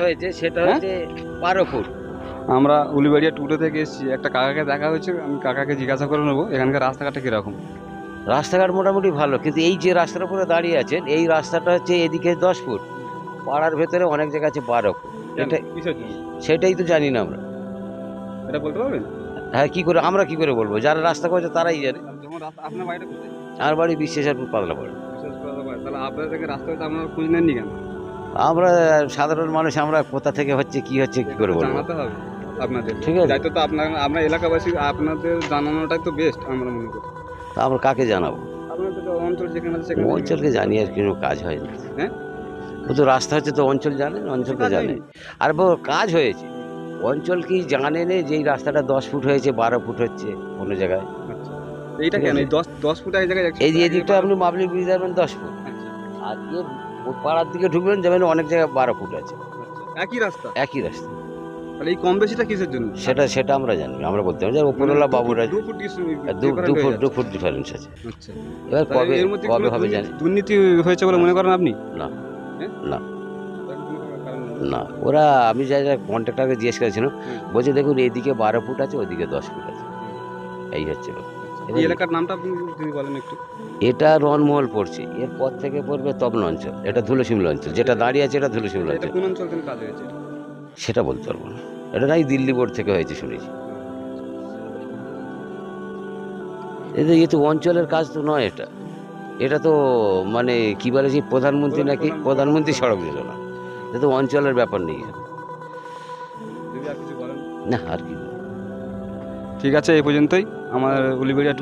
হয়েছে সেটা হ্যাঁ? হচ্ছে বারো ফুট আমরা উলিবাড়িয়া টুটো থেকে এসেছি। একটা কাকাকে দেখা হয়েছে আমি কাকাকে জিজ্ঞাসা করে নেব এখানকার রাস্তাঘাটটা কীরকম? রাস্তাঘাট মোটামুটি ভালো কিন্তু এই যে রাস্তার উপরে দাঁড়িয়ে আছেন এই রাস্তাটা হচ্ছে এদিকে দশ ফুট পাড়ার ভেতরে অনেক জায়গা আছে বারো ফুট এটা সেটাই তো জানি না আমরা। এটা বলতে পারবেন? হ্যাঁ কি করে আমরা কি করে বলব? যারা রাস্তা করেছে তারাই জানে। আমার বাড়ি বিশ্বাসের পাতলা পড়ে তাহলে আপনাদের থেকে রাস্তা আপনারা খোঁজ নেননি কেন? আমরা সাধারণ মানুষ আমরা কোথা থেকে হচ্ছে কি হচ্ছে কি করে বলব? জানাতে হবে আপনাদের। ঠিক আছে। দায়িত্ব তো আপনার আমরা এলাকাবাসী আপনাদের জানানোটাই তো বেস্ট আমরা মনে করি। তা আমরা কাকে জানাব? অঞ্চল যেখানে সেখানে অঞ্চলকে জানি আর কোনো কাজ হয়নি। হ্যাঁ? ও তো রাস্তা হচ্ছে তো অঞ্চল জানেন অঞ্চলকে জানে। আর বো কাজ হয়েছে। অঞ্চল কি জানে না যে এই রাস্তাটা দশ ফুট হয়েছে বারো ফুট হচ্ছে কোনো জায়গায়। আচ্ছা। এইটা কেন এই দশ দশ ফুট এক জায়গায় এই এক আপনি মাপলি বুঝে যাবেন দশ ফুট। আর এর পাড়ার দিকে ঢুকবেন যাবেন অনেক জায়গায় বারো ফুট আছে। একই রাস্তা? একই রাস্তা। তাহলে এই কম বেশিটা কিসের জন্য? সেটা সেটা আমরা জানি আমরা বলতে পারি যে ওপরওয়ালা বাবুরা দু ফুট দু হয়ে ফুট দু ফুট ডিফারেন্স আছে। আচ্ছা। এবার কবে কবে হবে জানি। দুর্নীতি হয়েছে বলে মনে করেন আপনি? না। হ্যাঁ? না। না। ওরা আমি যাই কন্ট্রাক্টরকে জিজ্ঞেস করেছিলাম বলছে দেখুন এদিকে বারো ফুট আছে ওদিকে দশ ফুট আছে। এই হচ্ছে ব্যাপার। এই এলাকার নামটা যদি বলেন একটু। এটা রনমহল পড়ছে। এরপর থেকে পড়বে তপন অঞ্চল। এটা ধুলোশিমলা অঞ্চল। যেটা দাঁড়িয়ে আছে এটা ধুলোশিমলা এটা অঞ্চল। কোন অঞ্চল থেকে কাজ হয়েছে? সেটা বলতে পারব না। এটা নাই দিল্লি বোর্ড থেকে হয়েছে শুনেছি। এটা এ তো অঞ্চলের কাজ তো নয় এটা। এটা তো মানে কি বলে যে প্রধানমন্ত্রী নাকি? প্রধানমন্ত্রী। সড়ক যোজনা। এটা তো অঞ্চলের ব্যাপার নেই এখানে। যদি আর কিছু বলেন। না আর কি ঠিক আছে এই পর্যন্তই। আমার উলিবেড়িয়া